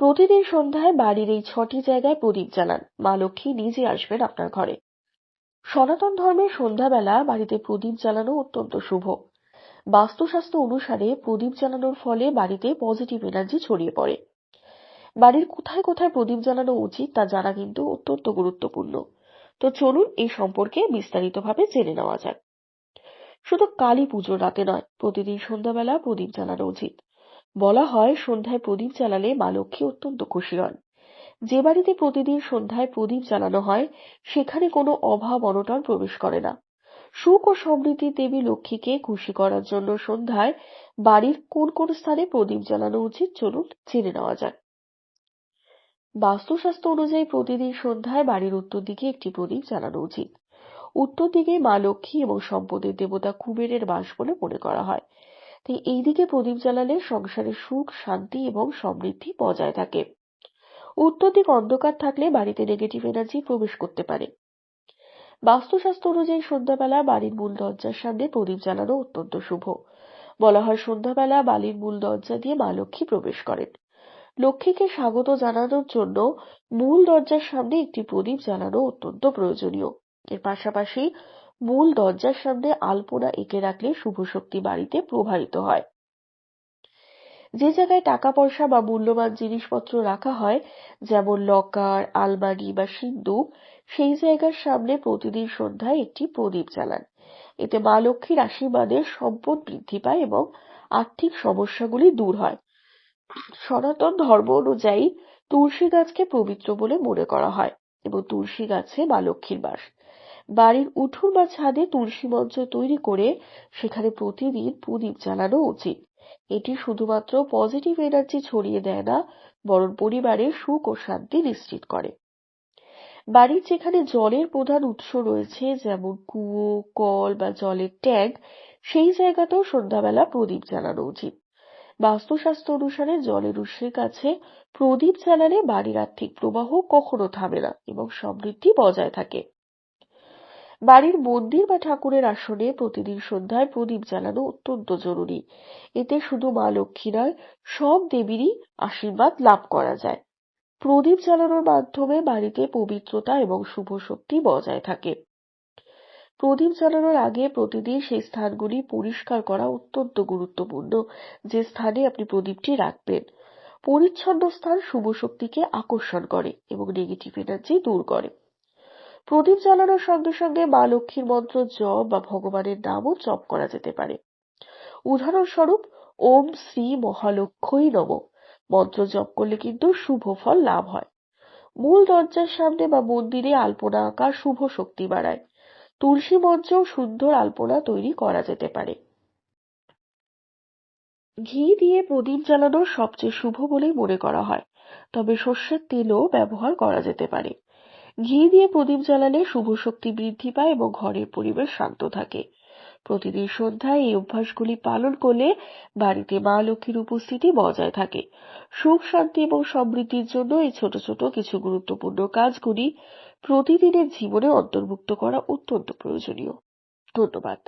প্রতিদিন সন্ধ্যায় বাড়ির এই ছটি জায়গায় প্রদীপ জ্বালান। মা লক্ষ্মী নিজে আসবেন আপনার ঘরে। সনাতন ধর্মের সন্ধ্যাবেলা বাড়িতে প্রদীপ জ্বালানো অত্যন্ত শুভ। বাস্তুশাস্ত্র অনুসারে প্রদীপ জ্বালানোর ফলে বাড়িতে পজিটিভ এনার্জি ছড়িয়ে পড়ে। বাড়ির কোথায় কোথায় প্রদীপ জ্বালানো উচিত তা জানা কিন্তু অত্যন্ত গুরুত্বপূর্ণ। তো চলুন এই সম্পর্কে বিস্তারিতভাবে জেনে নেওয়া যাক। শুধু কালী পুজোর রাতে নয়, প্রতিদিন সন্ধ্যাবেলা প্রদীপ জ্বালানো উচিত। বলা হয়, সন্ধ্যায় প্রদীপ জ্বালালে মা লক্ষ্মী অত্যন্ত খুশি হন। যে বাড়িতে প্রতিদিন সন্ধ্যায় প্রদীপ জ্বালানো হয়, সেখানে কোনো অভাব অনটন প্রবেশ করে না। সুখ ও সমৃদ্ধির দেবী লক্ষ্মীকে খুশি করার জন্য সন্ধ্যায় বাড়ির কোন কোন স্থানে প্রদীপ জ্বালানো উচিত চলুন জেনে নেওয়া যাক। বাস্তুশাস্ত্র অনুযায়ী প্রতিদিন সন্ধ্যায় বাড়ির উত্তর দিকে একটি প্রদীপ জ্বালানো উচিত। উত্তর দিকে মা লক্ষ্মী এবং সম্পদের দেবতা কুবেরের বাস বলে মনে করা হয়। তাই এই দিকে প্রদীপ জ্বালালে সংসারে সুখ, শান্তি এবং সমৃদ্ধি বজায় থাকে। উত্তর দিক অন্ধকার থাকলে বাড়িতে নেগেটিভ এনার্জি প্রবেশ করতে পারে। বাস্তুশাস্ত্র অনুযায়ী সন্ধ্যাবেলা বাড়ির মূল দরজার সামনে প্রদীপ জ্বালানো অত্যন্ত শুভ। বলা হয় সন্ধ্যাবেলা বাড়ির মূল দরজা দিয়ে মা লক্ষ্মী প্রবেশ করেন। লক্ষ্মীকে স্বাগত জানানোর জন্য মূল দরজার সামনে একটি প্রদীপ জ্বালানো অত্যন্ত প্রয়োজনীয়। এর পাশাপাশি মূল দরজার সামনে আলপনা এঁকে রাখলে শুভ শক্তি বাড়িতে প্রবাহিত হয়। যে জায়গায় টাকা পয়সা বা মূল্যবান জিনিসপত্র রাখা হয়, যেমন লকার, আলমারি বা সিন্ধুক সেই জায়গার সামনে প্রতিদিন সন্ধ্যায় একটি প্রদীপ জ্বালান। এতে মা লক্ষ্মীর আশীর্বাদে সম্পদ বৃদ্ধি পায় এবং আর্থিক সমস্যাগুলি দূর হয়। সনাতন ধর্ম অনুযায়ী তুলসী গাছকে পবিত্র বলে মনে করা হয় এবং তুলসী গাছে মা লক্ষ্মীর বাস। বাড়ির উঠোন বা ছাদে তুলসী মঞ্চ তৈরি করে সেখানে প্রতিদিন প্রদীপ জ্বালানো উচিত। এটি শুধুমাত্র পজিটিভ এনার্জি ছড়িয়ে দেয় না, বরং পরিবারের সুখ ও শান্তি নিশ্চিত করে। বাড়ির যেখানে জলের প্রধান উৎস রয়েছে, যেমন কুয়ো, কল বা জলের ট্যাঙ্ক, সেই জায়গাতেও সন্ধ্যাবেলা প্রদীপ জ্বালানো উচিত। বাস্তুশাস্ত্র অনুসারে জলের উৎসের কাছে প্রদীপ জ্বালালে বাড়ির আর্থিক প্রবাহ কখনো থামে না এবং সমৃদ্ধি বজায় থাকে। বাড়ির মন্দির বা ঠাকুরের আসনে প্রতিদিন সন্ধ্যায় প্রদীপ জ্বালানো অত্যন্ত জরুরি। এতে শুধু মা লক্ষ্মী নয়, সব দেবীরই আশীর্বাদ লাভ করা যায়। প্রদীপ জ্বালানোর মাধ্যমে বাড়িতে পবিত্রতা এবং শুভ শক্তি বজায় থাকে। প্রদীপ জ্বালানোর আগে প্রতিদিন সেই স্থানগুলি পরিষ্কার করা অত্যন্ত গুরুত্বপূর্ণ, যে স্থানে আপনি প্রদীপটি রাখবেন। পরিচ্ছন্ন স্থান শুভ শক্তিকে আকর্ষণ করে এবং নেগেটিভ এনার্জি দূর করে। প্রদীপ জ্বালানোর সঙ্গে সঙ্গে মা লক্ষ্মীর মন্ত্র জপ বা ভগবানের নামও জপ করা যেতে পারে। উদাহরণস্বরূপ, ওম শ্রী মহালক্ষ্মী নম। মন্ত্র জপ করলে কিন্তু শুভ ফল লাভ হয়। মূল দরজার সামনে বা মন্দিরে আলপনা আঁকা শুভ শক্তি বাড়ায়। তুলসী মঞ্চেও সুন্দর আলপনা তৈরি করা যেতে পারে। ঘি দিয়ে প্রদীপ জ্বালানো সবচেয়ে শুভ বলেই মনে করা হয়। তবে সর্ষের তেলও ব্যবহার করা যেতে পারে। ঘি দিয়ে প্রদীপ জ্বালালে শুভ শক্তি বৃদ্ধি পায় এবং ঘরের পরিবেশ শান্ত থাকে। প্রতিদিন সন্ধ্যায় এই অভ্যাসগুলি পালন করলে বাড়িতে মা লক্ষ্মীর উপস্থিতি বজায় থাকে। সুখ, শান্তি এবং সমৃদ্ধির জন্য এই ছোট ছোট কিছু গুরুত্বপূর্ণ কাজগুলি প্রতিদিনের জীবনে অন্তর্ভুক্ত করা অত্যন্ত প্রয়োজনীয়। ধন্যবাদ।